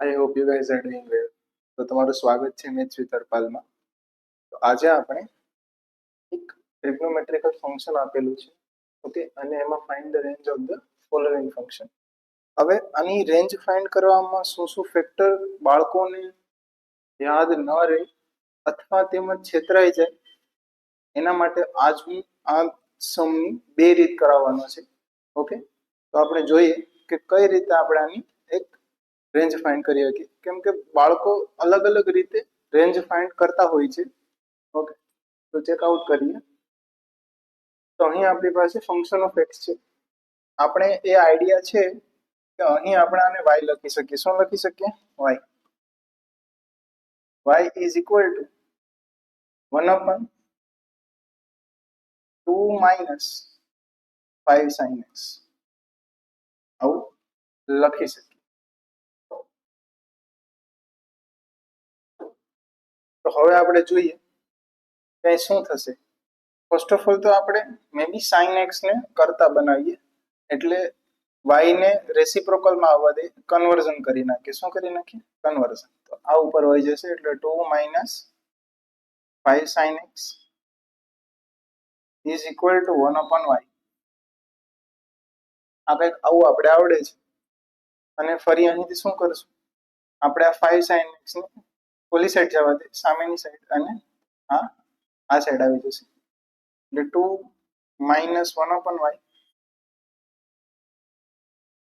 I hope you guys are doing well તો તમારું સ્વાગત છે મેચ વિથ હરપાલમાં તો આજે આપણે એક ટ્રિગ્નોમેટ્રિકલ ફંક્શન આપેલું છે. ઓકે, અને એમાં find the range of the following function હવે આની રેન્જ ફાઇન્ડ કરવામાં શું શું ફેક્ટર બાળકોને યાદ ન રહે અથવા તેમજ છેતરાઈ જાય, એના માટે આજ હું આ સમની બે રીત કરાવવાનો છે. ઓકે, તો આપણે જોઈએ કે કઈ રીતે આપણે આની રેન્જ ફાઇન્ડ કરી શકીએ. કેમ કે બાળકો અલગ અલગ રીતે રેન્જ ફાઇન્ડ કરતા હોય છે. ઓકે તો ચેકઆઉટ કરીએ. તો અહીં આપણી પાસે ફંક્શન ઓફ એક્સ છે. આપણે એ આઈડિયા છે કે અહીં આપણે આને વાય લખી શકીએ. શું લખી શકીએ? Y y is equal to one upon two minus five sine x આવું લખી શકીએ. તો હવે આપણે જોઈએ કે શું થશે. ફર્સ્ટ ઓફ ઓલ તો આપણે મે બી સાઇન એક્સ ને કરતા બનાવીએ. એટલે વાય ને રેસિપ્રોકલમાં આવવા દે કન્વર્ઝન કરી નાખીએ. શું કરી નાખીએ? કન્વર્ઝન તો આ ઉપર હોય જશે એટલે two minus five sine x is equal to one upon y આ કંઈક આવું આપણે આવડે છે. અને ફરી અહીંથી શું કરશું? આપણે આ ફાઈવ સાઇન એક્સ ને ઓલી સાઈડ જવા દે સામેની સાઈડ અને આ આ સાઈડ આવી જશે. એટલે two minus one upon y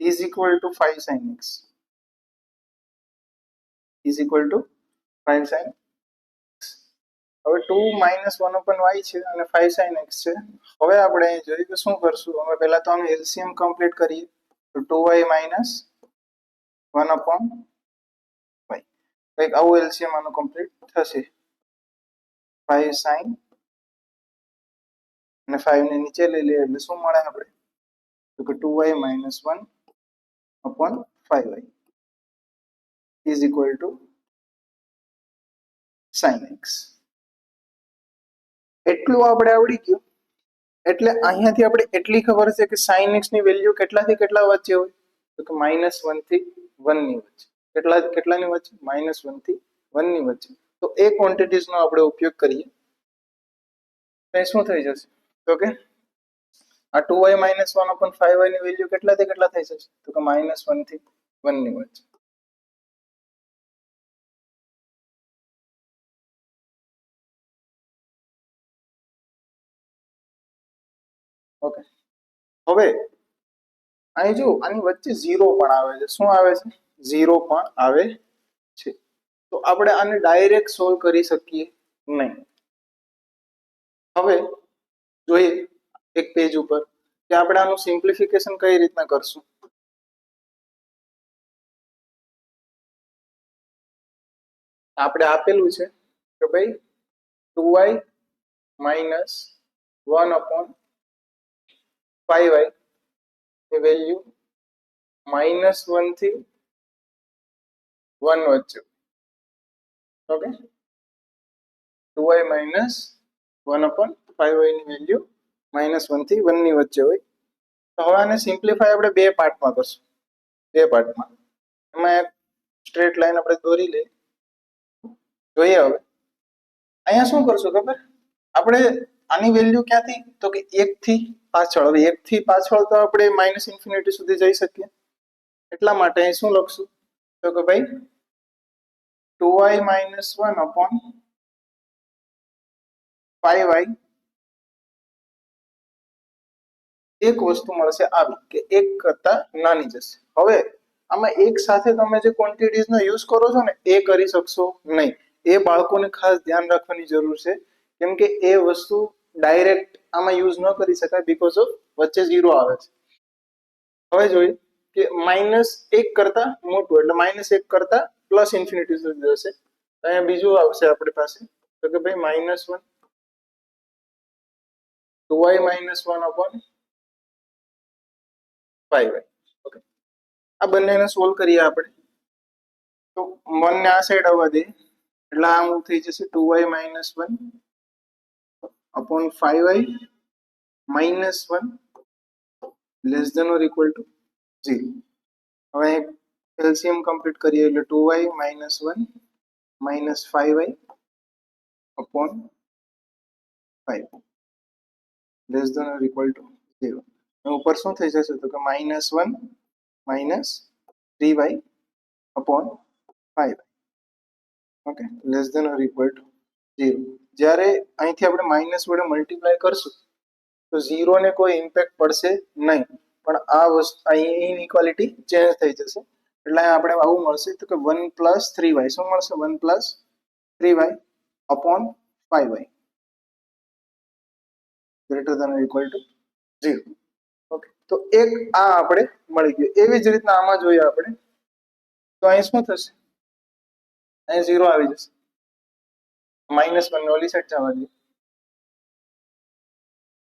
is equal to five sine x is equal to five sine હવે two minus one upon y છે અને ફાઈવ સાઇન એક્સ છે. હવે આપણે અહીં જોઈએ કે શું કરશું? હવે પહેલાં તો આનું એલસીએમ કમ્પ્લીટ કરીએ. તો two y minus one upon કંઈક આવું એલસીએમ આનું કમ્પ્લીટ થશે. ફાઈવ સાઈન અને ફાઈવ ને નીચે લઈ લઈએ એટલે શું મળે આપણે? તો કે two y minus one upon five y is equal to sine x એટલું આપણે આવડી ગયું. એટલે અહીંયાથી આપણે એટલી ખબર છે કે સાઇન એક્સની વેલ્યુ કેટલાથી કેટલા વચ્ચે હોય? તો કે માઇનસ વનથી વનની વચ્ચે. કેટલા કેટલાની વચ્ચે? માઇનસ વનની વચ્ચે. તો એ ક્વોન્ટિટીઝ નો આપણે ઉપયોગ કરીએ. તો શું થઈ જશે? તો કે આ two y minus one upon five વાયની value કેટલાથી કેટલા થઈ જશે? તો કે માઇનસ વનથી વનની વચ્ચે. ઓકે. હવે, અહીં જો આની વચ્ચે ઝીરો પણ આવે છે, શું આવે છે? ઝીરો પણ આવે છે. તો આપણે આને ડાયરેક્ટ સોલ્વ કરી શકીએ નહીં. હવે જોઈએ એક પેજ ઉપર કે આપણે આનું સિમ્પ્લિફિકેશન કઈ રીતના કરશું? આપણે આપેલું છે કે ભાઈ two y minus one upon five વાયની value minus વનથી વન વચ્ચે okay two y minus one upon five વાયની value minus વનથી વનની વચ્ચે હોય. તો હવે આને સિમ્પ્લિફાય આપણે બે પાર્ટમાં કરશું. બે પાર્ટમાં એમાં સ્ટ્રેટ લાઈન આપણે દોરી લઈએ. જોઈએ હવે. અહીંયા શું કરશું ખબર? આપણે આની વેલ્યુ ક્યાંથી? તો કે એક થી પાછળ. હવે એકથી પાછળ તો આપણે માઇનસ ઇન્ફિનિટી સુધી જઈ શકીએ. એટલા માટે અહીં શું લખશું? તો કે ભાઈ two y minus one upon five y એક વસ્તુ મળશે આવી, કે એક કરતા નાની જશે. હવે આમાં એક સાથે તમે જે ક્વોન્ટિટીઝનો યુઝ કરો છો ને, એ કરી શકશો નહીં. એ બાળકોને ખાસ ધ્યાન રાખવાની જરૂર છે, કેમ કે એ વસ્તુ ડાયરેક્ટ આમાં યુઝ ન કરી શકાય બીકોઝ ઓફ વચ્ચે ઝીરો આવે છે. હવે જોઈએ કે માઇનસ એક કરતા મોટું એટલે માઇનસ એક કરતા પ્લસ ઇન્ફિનિટી સુધી જશે. અહીંયા બીજું આવશે આપણી પાસે. તો કે ભાઈ minus one two y minus one upon five y okay આ બંનેને સોલ્વ કરીએ આપણે. તો વનને આ સાઈડ આવવા દે. એટલે આ હું થઈ જશે two y minus one upon five y minus one less than or equal to zero હવે એલસીએમ કમ્પ્લીટ કરીએ એટલે two y minus one minus five y upon five less than or equal to zero ઉપર શું થઈ જશે તો કે minus one minus three y upon five okay less than or equal to zero જ્યારે અહીંથી આપણે માઇનસ વડે મલ્ટીપ્લાય કરશું તો ઝીરોને કોઈ ઇમ્પેક્ટ પડશે નહીં પણ આ વસ્તુ, અહીં ઇનઇક્વાલિટી ચેન્જ થઈ જશે. એટલે આપણે આવું મળશે તો કે વન પ્લસ થ્રી વાય શું મળશે? One plus three y upon five y greater than equal to zero okay તો એક આ આપણે મળી ગયું. એવી જ રીતના આમાં જોઈએ આપણે. તો અહીં શું થશે? અહીં ઝીરો આવી જશે. માઇનસ વન ઓલી સાઈડ જવા દઈએ.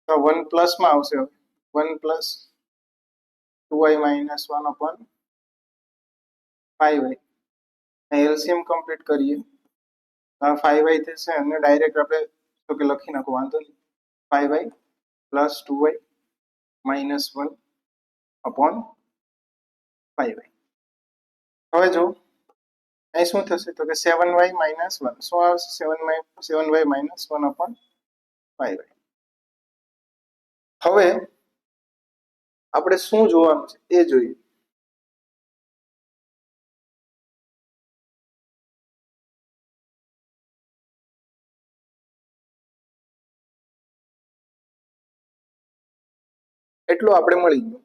તો વન પ્લસમાં આવશે હવે. One plus two y minus one upon five y LCM complete કરીએ. ફાઈવ વાય થશે અને ડાયરેક્ટ આપણે તો કે લખી નાખો, વાંધો નહીં. Five y plus two y minus one upon five y હવે જો અહીં શું થશે? તો કે સેવન વાય માઇનસ વન શું આવશે? Seven y seven y minus one upon five y હવે આપણે શું જોવાનું છે એ જોઈએ. એટલું આપણે મળી ગયું.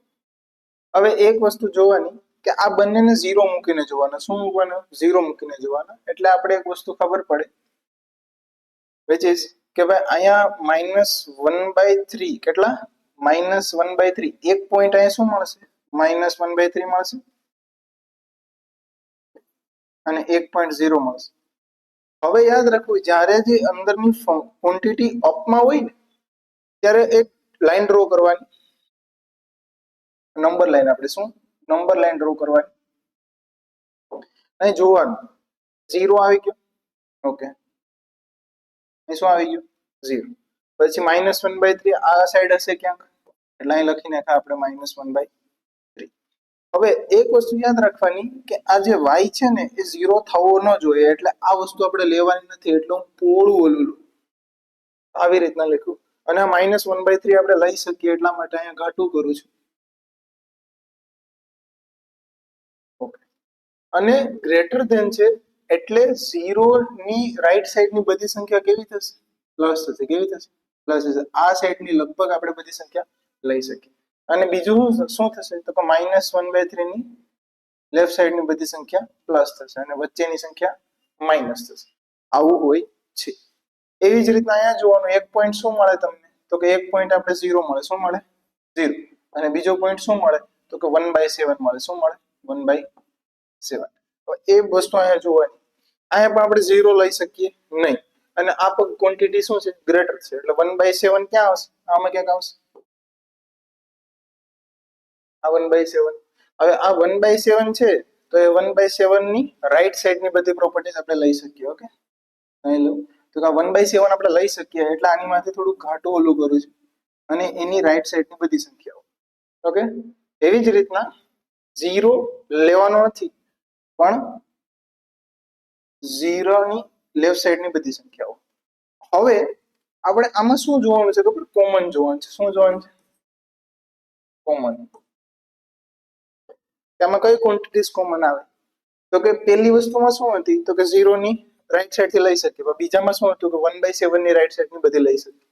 હવે એક વસ્તુ જોવાની કે આ બંનેને ઝીરો મૂકીને જોવાના. શું મૂકવાના? ઝીરો મૂકીને જોવાના. એટલે આપણે એક વસ્તુ ખબર પડે. વિચ ઇઝ કે ભાઈ અહીંયા માઇનસ વન બાય થ્રી કેટલા? માઇનસ વન બાય થ્રી એક પોઈન્ટ અહીંયા શું મળશે? માઇનસ વન બાય થ્રી મળશે. અને એક પોઈન્ટ ઝીરો મળશે. હવે યાદ રાખવું, જ્યારે જે અંદરની ક્વોન્ટિટી અપમાં હોય ને, ત્યારે એક લાઈન ડ્રો કરવાની. નંબર લાઈન આપણે શું? નંબર લાઈન ડ્રો કરવાની. અહીં જોવાનું. ઝીરો આવી ગયો. ઓકે અહીં શું આવી ગયું? ઝીરો પછી માઇનસ વન બાય થ્રી આ સાઈડ હશે ક્યાંક? એટલે અહીં લખી નાખા આપણે માઇનસ વન બાય થ્રી હવે એક વસ્તુ યાદ રાખવાની કે આ જે વાય છે ને, એ ઝીરો થવો ન જોઈએ, એટલે આ વસ્તુ આપણે લેવાની નથી, એટલે હું પોળું ઓલું આવી રીતના લખ્યું અને આ માઇનસ વન બાય થ્રી આપણે લઈ શકીએ, એટલા માટે અહીંયા ઘાટું કરું છું. અને ગ્રેટર ધેન છે, એટલે ઝીરો ની રાઈટ સાઈડની બધી સંખ્યા કેવી થશે? પ્લસ થશે. કેવી થશે? પ્લસ થશે. આ સાઈડની લગભગ આપણે બધી સંખ્યા લઈ શકીએ અને બીજું શું થશે? તો કે માઇનસ વન બાય થ્રીની લેફ્ટ સાઈડની બધી સંખ્યા પ્લસ થશે અને વચ્ચેની સંખ્યા માઇનસ થશે. આવું હોય છે. એવી જ રીતના અહીંયા જોવાનું. એક પોઈન્ટ શું મળે તમને? તો કે એક પોઈન્ટ આપણે ઝીરો મળે. શું મળે? ઝીરો અને બીજો પોઈન્ટ શું મળે? તો કે વન બાય સેવન મળે. શું મળે? વન બાય સેવન એ વસ્તુ અહીંયા જોવાની. અહીંયા પણ આપણે ઝીરો લઈ શકીએ નહીં. અને આ ક્વોન્ટિટી શું છે? ગ્રેટર છે. એટલે વન બાય સેવન ક્યાં આવશે? આમાં ક્યાંક આવશે? આ વન બાય સેવન હવે આ વન બાય સેવન છે, તો એ વન બાય સેવનની રાઈટ સાઈડની બધી પ્રોપર્ટીઝ આપણે લઈ શકીએ ઓકે અહીં લઉં. તો આ વન બાય સેવન આપણે લઈ શકીએ, એટલે આની માંથી થોડું ઘાટું ઓલું કરું છું. અને એની રાઈટ સાઈડની બધી સંખ્યાઓ ઓકે એવી જ રીતના ઝીરો લેવાનો નથી, પણ ઝીરોની લેફ્ટ સાઈડની બધી સંખ્યાઓ. હવે આપણે આમાં શું જોવાનું છે ખબર? કોમન જોવાનું છે. શું જોવાનું છે? કોમન તેમાં કઈ ક્વોન્ટિટીઝ કોમન આવે? તો કે પહેલી વસ્તુમાં શું હતી? તો કે ઝીરોની રાઈટ સાઈડથી લઈ શકીએ. પણ બીજામાં શું હતું? કે વન બાય સેવનની રાઈટ સાઈડની બધી લઈ શકીએ.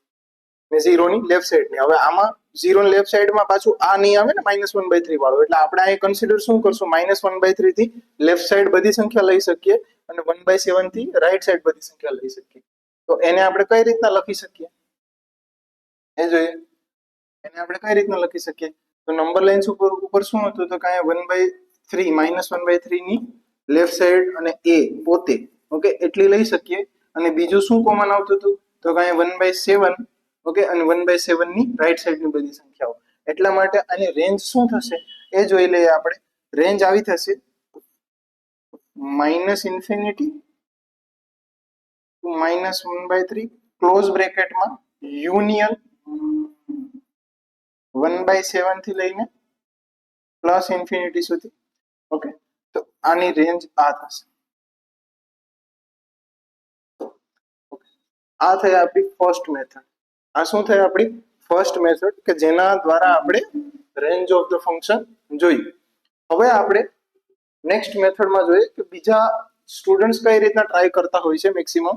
ને ઝીરોની લેફ્ટ સાઈડની હવે આમાં ઝીરો લેફ્ટ સાઈડમાં પાછું આ નહીં આવે ને માઇનસ વન બાય થ્રી વાળો. એટલે આપણે અહીં કન્સિડર શું કરશું? માઇનસ વન બાય થ્રીથી લેફ્ટ સાઈડ બધી સંખ્યા લઈ શકીએ અને વન બાય સેવનથી રાઈટ સાઈડ બધી સંખ્યા લઈ શકીએ. તો એને આપણે કઈ રીતના લખી શકીએ? એ જોઈએ. એને આપણે કઈ રીતના લખી શકીએ? તો નંબર લાઇન્સ ઉપર ઉપર શું હતું? તો કાંઈ one by three minus one by થ્રીની left side અને એ પોતે ઓકે એટલી લઈ શકીએ. અને બીજું શું કોમન આવતું હતું? તો કાંઈ વન બાય સેવન ઓકે અને વન બાય સેવનની રાઈટ સાઈડની બધી સંખ્યાઓ. એટલા માટે આની રેન્જ શું થશે? એ જોઈ લઈએ આપણે. રેન્જ આવી થશે. Minus infinity minus one by three close બ્રેકેટમાં union one by સેવનથી લઈને પ્લસ ઇન્ફિનિટી સુધી. ઓકે તો આની રેન્જ આ થશે. આ થઈ આપણી ફર્સ્ટ મેથડ આ શું થઈ આપણી ફર્સ્ટ મેથડ કે જેના દ્વારા આપણે રેન્જ ઓફ ધ ફંક્શન જોઈ. હવે આપણે નેક્સ્ટ મેથડમાં જોઈએ કે બીજા સ્ટુડન્ટ્સ કઈ રીતના ટ્રાય કરતા હોય છે મેક્સિમમ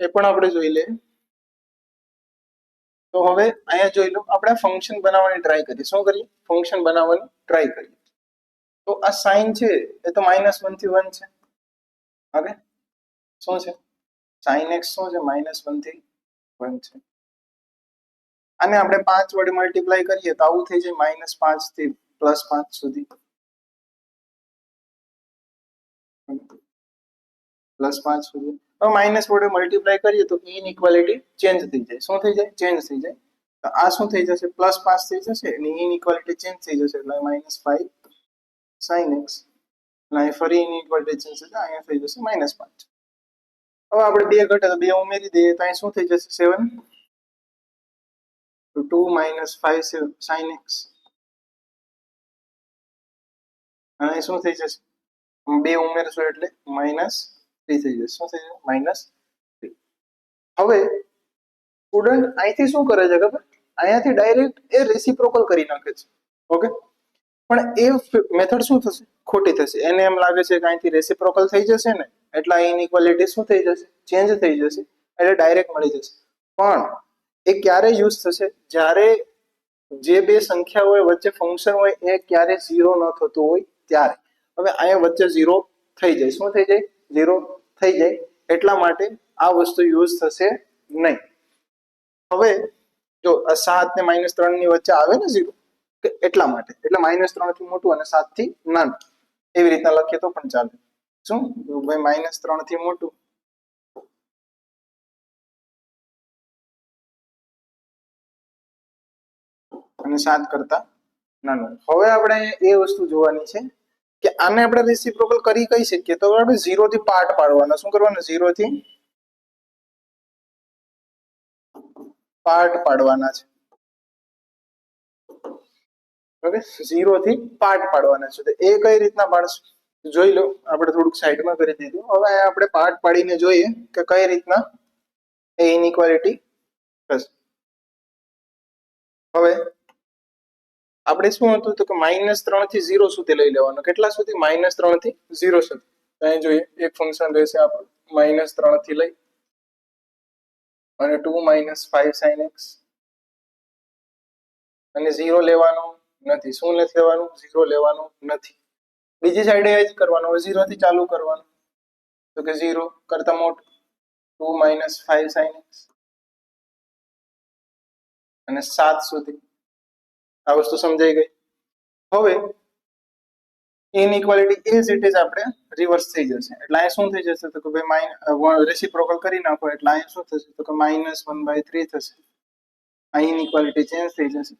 એ પણ આપણે જોઈ લઈએ. તો હવે અહીંયા જોઈ લો, આપણે ફંક્શન બનાવવાની ટ્રાય કરીએ. શું કરીએ? ફંક્શન બનાવવાની ટ્રાય કરીએ. તો આ સાઇન છે, એ તો માઇનસ વનથી વન છે. ઓકે શું છે? સાઇન એક્સ શું છે? માઇનસ વનથી વન છે. અને આપણે પાંચ વડે મલ્ટીપ્લાય કરીએ તો આવું થઈ જાય માઇનસ પાંચથી પ્લસ પાંચ સુધી. પ્લસ પાંચ સુધી. હવે માઇનસ વડે મલ્ટીપ્લાય કરીએ તો ઇનઇક્વાલિટી ચેન્જ થઈ જાય. શું થઈ જાય? ચેન્જ થઈ જાય. તો આ શું થઈ જશે? પ્લસ પાંચ થઈ જશે અને ઇનઇક્વાલિટી ચેન્જ થઈ જશે. એટલે માઇનસ ફાઈવ સાઇન એક્સ અને ફરી ઇનઇક્વાલિટી ચેન્જ થશે. અહીંયા થઈ જશે માઇનસ પાંચ. હવે આપણે બે ઘટે તો બે ઉમેરી દઈએ તો અહીં શું થઈ જશે? સેવન તો two minus five sine x અને શું થઈ જશે? બે ઉમેરશો એટલે માઇનસ થ્રી થઈ જશે. શું થઈ જશે માઇનસ હવે સ્ટુડન્ટ અહીંથી શું કરે છે ખબર? અહીંયાથી ડાયરેક્ટ એ રેસિપ્રોકલ કરી નાખે છે. ઓકે પણ એ મેથડ શું થશે? ખોટી થશે. એને એમ લાગે છે કે અહીંથી રેસિપ્રોકલ થઈ જશે ને, એટલે ઇનઇક્વાલિટી શું થઈ જશે? ચેન્જ થઈ જશે. એટલે ડાયરેક્ટ મળી જશે. પણ એ ક્યારે યુઝ થશે? જ્યારે જે બે સંખ્યા હોય, વચ્ચે ફંક્શન હોય, એ ક્યારે ઝીરો ન થતું હોય, ત્યારે. હવે અહીંયા વચ્ચે ઝીરો થઈ જાય. શું થઈ જાય? ઝીરો થઈ જાય, એટલા માટે આ વસ્તુ યુઝ થશે નહીં. હવે જો આ સાત ને માઇનસ ત્રણની વચ્ચે આવે ને ઝીરો એટલા માટે? એટલે માઇનસ ત્રણથી મોટું અને સાતથી નાનું. એવી રીતના લખીએ તો પણ ચાલે. શું? ભાઈ માઇનસ ત્રણથી મોટું. અને સાત કરતા નાનું. હવે આપણે એ વસ્તુ જોવાની છે. કે આને આપણે રેસિપ્રોકલ કરી કઈ શકીએ? તો આપણે ઝીરો થી પાર્ટ પાડવાના. શું કરવાના? ઝીરો થી પાર્ટ પાડવાના છે. ઓકે ઝીરો થી પાર્ટ પાડવાના છે. તો એ કઈ રીતના પાડશું? જોઈ લો. આપણે થોડુંક સાઈડમાં કરી દીધું. હવે આપણે પાર્ટ પાડીને જોઈએ કે કઈ રીતના એ ઇનઇક્વાલિટી થશે. હવે આપણે શું હતું તો કે માઇનસ ત્રણથી ઝીરો સુધી લઈ લેવાનું. કેટલા સુધી? માઇનસ ત્રણથી ઝીરો સુધી. અહીં જોઈએ, એક ફંક્શન રહેશે આપણું. માઇનસ ત્રણથી લઈ. અને two minus five sine x અને ઝીરો લેવાનું નથી. શું નથી લેવાનું? ઝીરો લેવાનું નથી. બીજી સાઈડે એ જ કરવાનું. હવે ઝીરો થી ચાલુ કરવાનું. તો કે ઝીરો કરતા મોટું. Two minus five sine x અને સાત સુધી. આ વસ્તુ સમજાઈ ગઈ. હવે ઇનઇક્વાલિટી એઝ ઇટ ઇઝ આપણે રિવર્સ થઈ જશે. એટલે અહીં શું થઈ જશે તો કે ભાઈ માઇન રેસિપ્રોકલ કરી નાખો. એટલે અહીં શું થશે તો કે માઇનસ વન બાય થ્રી થશે. અહીં ઇનઇક્વાલિટી ચેન્જ થઈ જશે.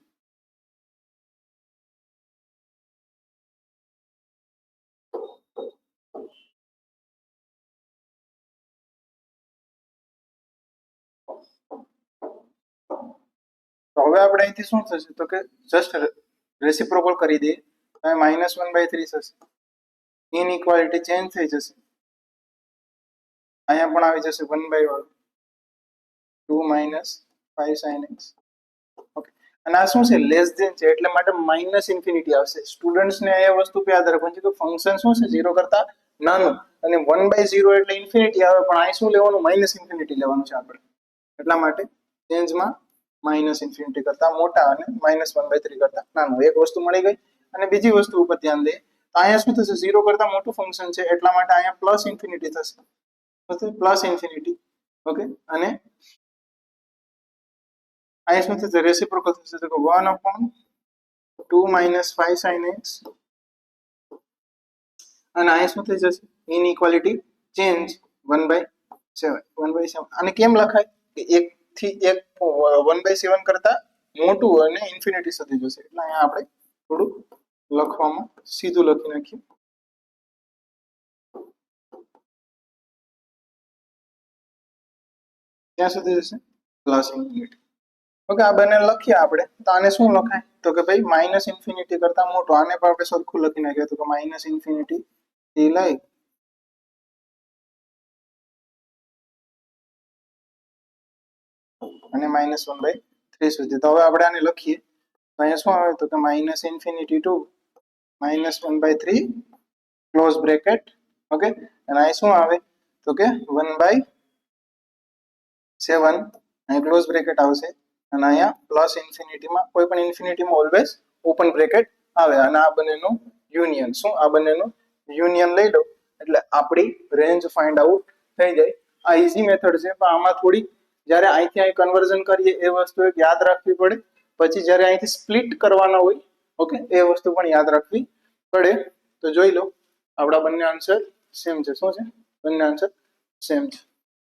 હવે આપણે અહીંથી શું થશે? તો કે જસ્ટ રેસિપ્રોકલ કરી દઈએ. તો માઇનસ વન બાય થ્રી થશે. ઇનઇક્વાલિટી ચેન્જ થઈ જશે. અહીંયા પણ આવી જશે વન બાય વાળું two minus five sine x okay અને આ શું છે? લેસ ધેન છે. એટલે માટે માઇનસ ઇન્ફિનિટી આવશે. સ્ટુડન્ટ્સને એ વસ્તુ પર યાદ રાખવાનું છે કે ફંક્શન શું છે? ઝીરો કરતા નાનું. અને વન બાય ઝીરો એટલે ઇન્ફિનિટી આવે. પણ અહીં શું લેવાનું? માઇનસ ઇન્ફિનિટી લેવાનું છે આપણે એટલા માટે ચેન્જમાં માઇનસ ઇન્ફિનિટી કરતા મોટા અને માઇનસ વન બાય થ્રી કરતા નાનું. એક વસ્તુ મળી ગઈ અને બીજી વસ્તુ ઉપર ધ્યાન દઈએ તો અહીંયા શું થશે? ઝીરો કરતા મોટું ફંક્શન છે, એટલા માટે અહીંયા પ્લસ ઇન્ફિનિટી થશે. Plus infinity okay? અને અહીંયા શું થશે? રેસિપ્રોકલ થશે. તો one upon two minus five sine x અને અહીંયા શું થઈ જશે? Inequality change one by seven one by seven અને કેમ લખાય? કે એક થી એક વન બાય સેવન કરતા મોટું અને ઇન્ફિનિટી સુધી જશે. એટલે અહીંયા આપણે થોડું લખવામાં સીધું લખી નાખીએ. ત્યાં સુધી જશે પ્લસ ઇન્ફિનિટી ઓકે, આ બંને લખીએ આપણે. તો આને શું લખાય? તો કે ભાઈ માઇનસ ઇન્ફિનિટી કરતા મોટો. આને પણ આપણે સરખું લખી નાખીએ તો કે માઇનસ ઇન્ફિનિટી થી લઈ અને માઇનસ વન બાય થ્રી સુધી. તો હવે આપણે આને લખીએ. તો અહીંયા શું આવે? તો કે minus infinity two minus one by three close bracket okay અને અહીં શું આવે? તો કે વન બાય સેવન અહીં ક્લોઝ બ્રેકેટ આવશે. અને અહીંયા પ્લસ ઇન્ફિનિટીમાં કોઈ પણ ઇન્ફિનિટીમાં ઓલવેઝ ઓપન બ્રેકેટ આવે. અને આ બંનેનું યુનિયન શું? આ બંનેનું યુનિયન લઈ લો. એટલે આપણી રેન્જ ફાઇન્ડ આઉટ થઈ જાય. આ ઇઝી મેથડ છે. પણ આમાં થોડી જ્યારે અહીંથી અહીં કન્વર્ઝન કરીએ, એ વસ્તુ યાદ રાખવી પડે. પછી જ્યારે અહીંથી સ્પ્લિટ કરવાના હોય ઓકે એ વસ્તુ પણ યાદ રાખવી પડે. તો જોઈ લો, આપણા બંને આન્સર સેમ છે. શું છે? બંને આન્સર સેમ છે.